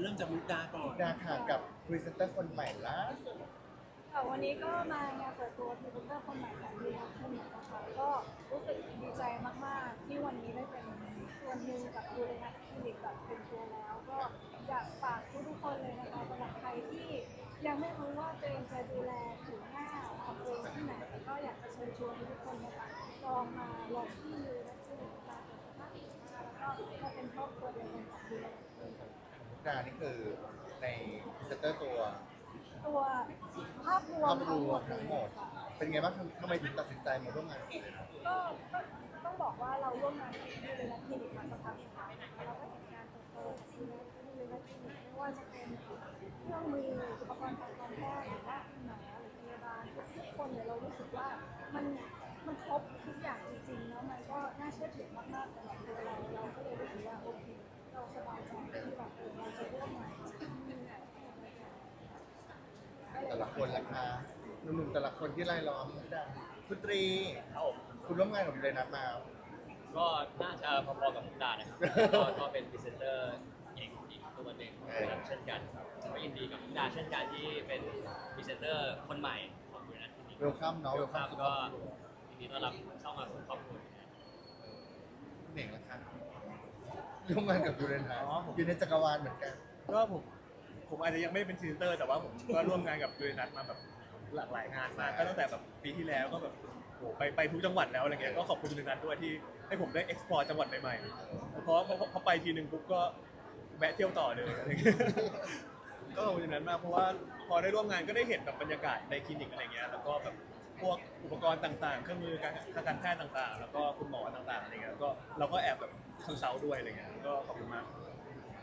เริ่มจากมุกดาก่อนดาค่ะกับพรีเซนเตอร์คนใหม่ล่าสุดค่ะวันนี้ก็มางานเปิดตัวพรีเซนเตอร์คนใหม่ของดีนะคลินิกนะคะก็รู้สึกดีใจมากๆ ที่วันนี้ได้เป็นส่วนหนึ่งกับดูเลยนะคลินิกแบบเป็นตัวแล้ว ก็อยากฝากทุกๆคนเลยนะคะสำหรับใครที่ยังไม่รู้ว่าตัวเองจะดูแลผิวหน้าของตัวเองที่ไหนก็อยากจะเชิญชวนทุกคนนะคะลองมาลองที่ดูนะคลินิกมาเป็นสภาพผิวหน้าแล้วก็มาเป็นครอบครัวเดียวกันกับดูแลคลินิก ดานี่คือในพรีเซนเตอร์ตัวตัวภาพรวภามพรทั้งหวมมดเลทั้งยหมด ค่ะเป็นไงบ้างทำไมถึงตัดสินใจมาร่วมงานกับก็ก็ต้องบอกว่าเราร่วมงานกับดูเลยนะคลินิกมาสักพักหนึ่งแล้วเราก็เห็นการเติบโตของดูเลยนะคลินิกไม่ว่าจะเป็นเครื่องมืออุปกรณ์ทางการแพทย์หรือว่าคุณหมอหรือพยาบาลทุกคนเนี่ยเรารู้สึกว่ามันมันครบทุกอย่างจริงๆแล้วมันก็น่าเชื่อถือมากๆสำหรับตัวเราเราก็เลยรู้สึกว่าโอเคเราสบายใจที่แบบเออเราจะร่วมงานกับที่นี่ก็เลย แต่ ละคนราคาหนุ่มๆแต่ละคนที่ไล่ล้อมมุกดาคุณตรีคุณร่วมงานกับยูเรนัสมา ก็น่าจะพอๆกับมุกดานะครับก็ก็เป็นพรีเซนเตอร์อีกอีกตัวหนึ่งนะครับเช่นกันก็ยินดีกับมุกดาเช่นกันที่เป็นพรีเซนเตอร์คนใหม่ของบริษัทที่นี่เวลคัมเนาะเวเวลลคัคัมมสุดก็ยินดีต้อนรับเข้ามาสู่ครอบครัวคุณเหน่งราคาร่วมงานกับยูเรนัสอ๋อผม อยู่ในจักรวาลเหมือนกัน ก็ผม ผมอาจจะยังไม่ได้เป็นพรีเซนเตอร์ แต่ว่าผมก็ร่วมงานกับยูเรนัสมาแบบหลากหลายงานมากก็ตั้งแต่แบบปีที่แล้วก็แบบโหไปไปทุกจังหวัดแล้วอะไรเงี้ยก็ขอบคุณยูเรนัสด้วยที่ให้ผมได้ explore จังหวัดใหม่ๆเพราะพอพอไปทีหนึ่งปุ๊บก็แวะเที่ยวต่อเลยอะไรเงี้ยก็ขอบคุณยูเรนัสมากเพราะว่าพอได้ร่วมงานก็ได้เห็นแบบบรรยากาศในคลินิกอะไรเงี้ยแล้วก็แบบพวกอุปกรณ์ต่างๆ เครื่องมือการทางการแพทย์ต่างๆ แล้วก็คุณหมอต่างๆอะไรเงี้ยก็เราก็แอบแบบคอนซัลท์ด้วยอะไรเงี้ยก็ขอบคุณมาก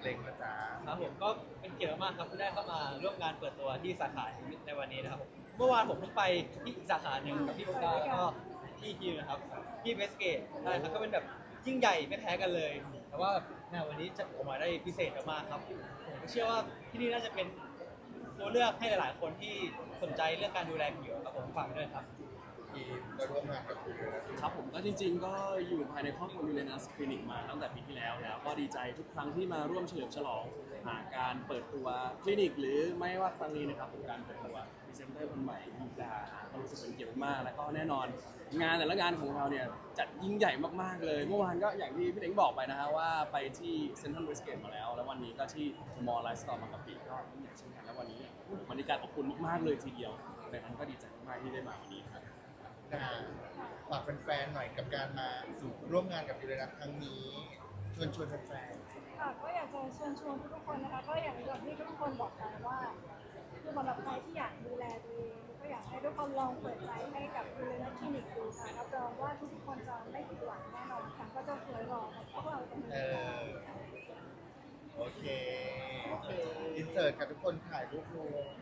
เล็งนะจ๊ะ ครับผมก็ เป็นเกียรติมากครับที่ได้เข้ามาร่วมงานเปิดตัวที่สาขาในวันนี้นะครับผมเมื่อวานผมเพิ่งไปที่อีกสาขาหนึ่งกับพี่มุกดาแล้วก็พี่คิวนะครับที่เวสเกตใช่ครับก็เป็นแบบยิ่งใหญ่ไม่แพ้กันเลย แต่ว่าแบบงานวันนี้จะออกมาได้พิเศษมากๆครับผมก็เชื่อว่าที่นี่น่าจะเป็นตัวเลือกให้หลาย ๆ คนที่สนใจเรื่องการดูแลผิวครับผมฝากด้วยครับ ที่ก็ร่วมงานกับยูเรนัสครับผมก็จริง ๆ ก็อยู่ภายในครอบครัวยูเรนัสคลินิกมาตั้งแต่ปีที่แล้วแล้ว ก็ดีใจทุกครั้งที่มาร่วมเฉลิมฉลองหาการเปิดตัวคลินิก หรือไม่ว่าครั้งนี้นะครับผมการเปิดตัวพรีเซนเตอร์คนใหม่มุกดาก็รู้สึกเป็นเกียรติมากแล้วก็แน่นอน งานแต่ละงานของเราเนี่ยจัดยิ่งใหญ่มากๆเลย เมื่อวานก็อย่างที่พี่เล้งบอกไปนะฮะว่าไปที่เซ็นทรัลเวสเกตมาแล้ว แล้ววันนี้ก็ที่มอลล์ไลฟ์สไตล์บางกะปิก็ยิ่งใหญ่เช่นกันแล้ววันนี้บรรยากาศอบอุ่นมากๆเลยทีเดียวดังนั้นก็ดีใจมากๆที่ได้มาวันนี้ครับ ดาฝากแฟนๆหน่อยกับการมาร่วมงานกับยูเรนัสครั้งนี้ชวนชวนแฟนค่ะก็อยากจะเชิญชวนทุกๆคนนะคะ ก็อย่างอย่างที่ทุกคนบอกไปว่าคือสำหรับใครที่อยากดูแลตัวเองก็อยากให้ทุกคนลองเปิดใจให้กับดูแลนัคลินิกดูค่ะรับรองว่าทุกๆคนจะไม่ผิดหวังแน่นอนค่ะก็จะสวยหล่อพวกเราจะมี ๆเออโอเคอินเสิร์ตกับทุกคนถ่ายรูปรวม